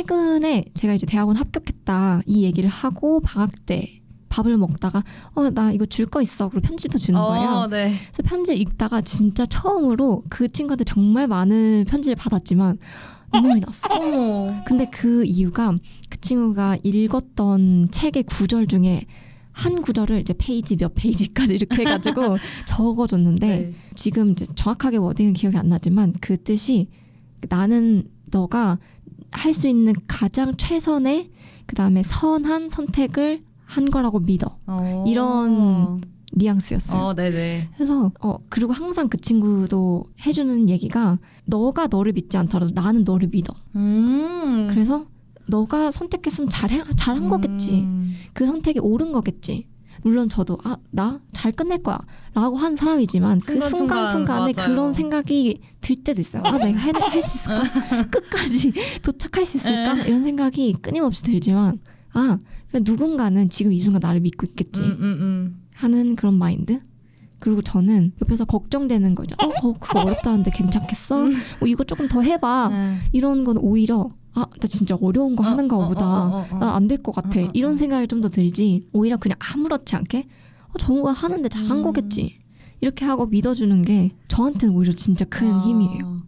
최근에 제가 이제 대학원 합격했다 이 얘기를 하고 방학 때 밥을 먹다가 어 나 이거 줄 거 있어 그리고 편집도 주는 거예요. 어, 네. 그래서 편지 읽다가 진짜 처음으로 그 친구한테 정말 많은 편지를 받았지만 눈물이 났어. 어머. 근데 그 이유가 그 친구가 읽었던 책의 구절 중에 한 구절을 이제 페이지 몇 페이지까지 이렇게 해가지고 적어줬는데 네. 지금 이제 정확하게 워딩은 기억이 안 나지만 그 뜻이 나는 너가 할 수 있는 가장 최선의 그 다음에 선한 선택을 한 거라고 믿어 어. 이런 뉘앙스였어요. 어, 네네. 그래서 어 그리고 항상 그 친구도 해주는 얘기가 너가 너를 믿지 않더라도 나는 너를 믿어. 음. 그래서 너가 선택했으면 잘해 잘한 거겠지. 음. 그 선택이 옳은 거겠지. 물론 저도 아 나 잘 끝낼 거야라고 한 사람이지만 그 순간순간, 순간 순간에 맞아요. 그런 생각이 들 때도 있어요. 아 내가 할 수 있을까? 끝까지 도착할 수 있을까? 에. 이런 생각이 끊임없이 들지만 아 그러니까 누군가는 지금 이 순간 나를 믿고 있겠지 음, 음, 음. 하는 그런 마인드. 그리고 저는 옆에서 걱정되는 거죠. 어, 어 그거 어렵다는데 괜찮겠어? 음. 어, 이거 조금 더 해봐. 네. 이런 건 오히려 아 나 진짜 어려운 거 하는 어, 어, 거보다 어, 어, 어. 난안될 것 같아. 어, 어, 어. 이런 생각이 좀 더 들지. 오히려 그냥 아무렇지 않게 어, 정우가 하는데 잘한 음. 거겠지. 이렇게 하고 믿어주는 게 저한테는 오히려 진짜 큰 아. 힘이에요.